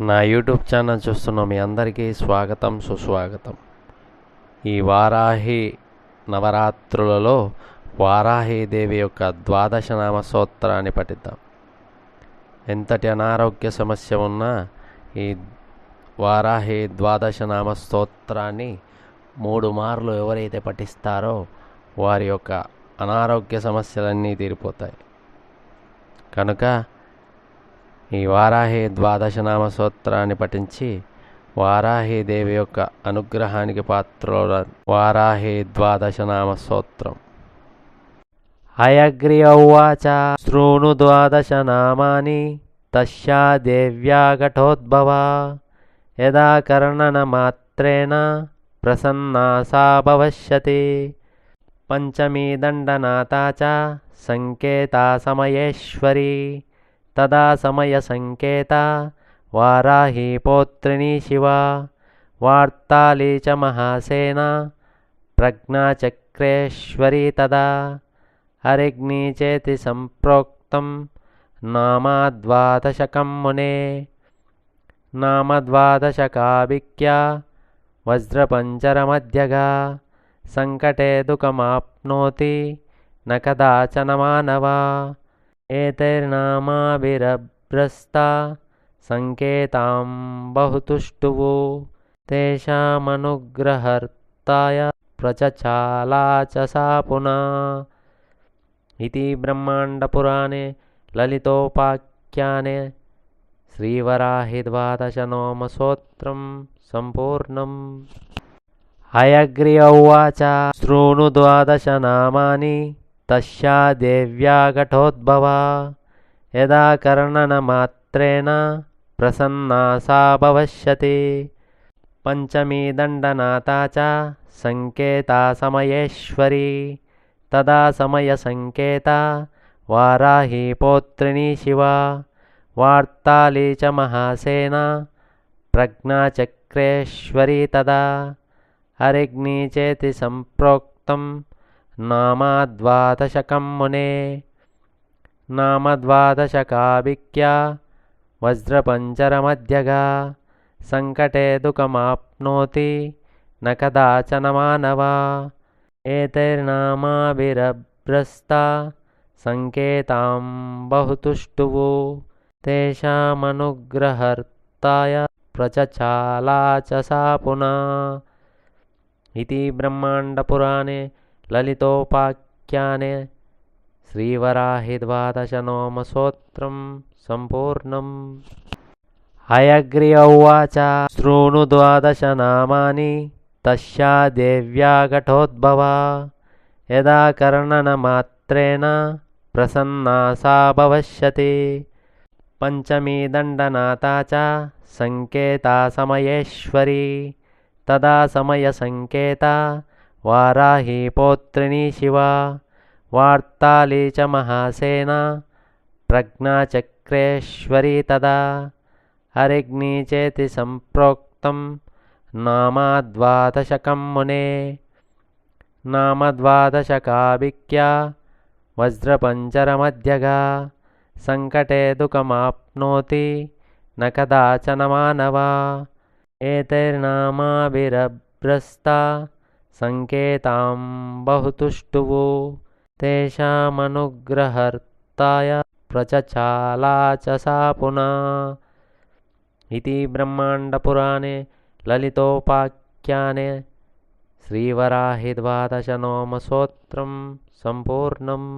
నా YouTube channel చూస్తున్న మీ అందరికీ స్వాగతం సుస్వాగతం. ఈ వారాహి నవరాత్రులలో వారాహిదేవి యొక్క ద్వాదశ నామ స్తోత్రాన్ని పఠిద్దాం. ఎంతటి అనారోగ్య సమస్య ఉన్నా ఈ వారాహి ద్వాదశ నామ స్తోత్రాన్ని మూడు మార్లు ఎవరైతే పఠిస్తారో వారి యొక్క అనారోగ్య సమస్యలన్నీ తీరిపోతాయి. కనుక ఈ వారాహి ద్వాదశనామ సూత్రాన్ని పఠించి వారాహి దేవి యొక్క అనుగ్రహానికి పాత్రుల వారాహి ద్వాదశనామ సూత్రం హయగ్రీయ శృణు ద్వాదశ నామాని తస్యా దేవ్యా ఘటోద్భవా. యదా కర్ణనమాత్రేణ ప్రసన్నా సా భవిష్యతి. పంచమీ దండనాథ సంకేతా సమయేశ్వరీ. తదా సమయ సంకేత. వారాహి పౌత్రిణీ శివ. వార్తాళీ చ మహాసేన. ప్రజ్ఞాచక్రేశ్వరీ తదా. హరిగ్ని చేతి సంప్రోక్తం. నామాద్వాదశకం మునే. నామద్వాదశకాభిక్య. వజ్రపంచరమధ్యగా సంకటే దుఃఖమాప్నోతి. న కదాచన మానవా एतैर्नामाभिरभ्रस्ता सङ्केतां बहुतुष्टुवो तेषामनुग्रहर्ताय प्रचचाला च सा पुना। इति ब्रह्माण्डपुराणे ललितोपाख्याने श्रीवराहि द्वादश नोमस्तोत्रं सम्पूर्णम्। अयग्र्य उवाचा शृणुद्वादशनामानि तस्या देव्या घटोद्भवा। यदा कर्णनमात्रेण प्रसन्ना सा भविष्यति। पञ्चमी दण्डनाता च सङ्केता समयेश्वरी। तदा समयसङ्केता वाराही पौत्रिणी शिवा। वार्ताली च महासेना प्रज्ञाचक्रेश्वरी तदा। हरिग्नि चेति सम्प्रोक्तं नामाद्वादशकं मुने। नामद्वादशकाभिख्या वज्रपञ्चरमध्यगा सङ्कटे दुःखमाप्नोति न कदाचन मानवा एतैर्नामाभिरभ्रस्ता सङ्केतां बहुतुष्टुवो। तेषामनुग्रहर्ताय प्रचचाला च सा पुना। इति ब्रह्माण्डपुराणे ललितोपाख्याने श्रीवराहि द्वादश नोमस्तोत्रं सम्पूर्णम्। अयग्र्य उवाचा। शृणुद्वादशनामानि तस्या देव्या घटोद्भवा यदा कर्णनमात्रेण प्रसन्ना सा भविष्यति। पञ्चमी दण्डनाता च सङ्केता समयेश्वरी। तदा समयसङ्केता వారాహి పౌత్రిణీ శివ వార్తాళీ చ మహాసేన ప్రజ్ఞాచక్రేశ్వరి తదా హరిగ్ని చేతి సంప్రోక్తం నామాద్వాదశకం మునే నామద్వాదశకాభిక్యా వజ్రపంచరమధ్యగా సంకటే దుఃఖమాప్నోతి న కదాచన మానవా ఏతైర్నామాభిరభ్రస్తా सङ्केतां बहुतुष्टुवो। तेषामनुग्रहर्ताय प्रचचाला च सा पुना। इति ब्रह्माण्डपुराणे ललितोपाख्याने श्रीवराहि द्वादश सम्पूर्णम्।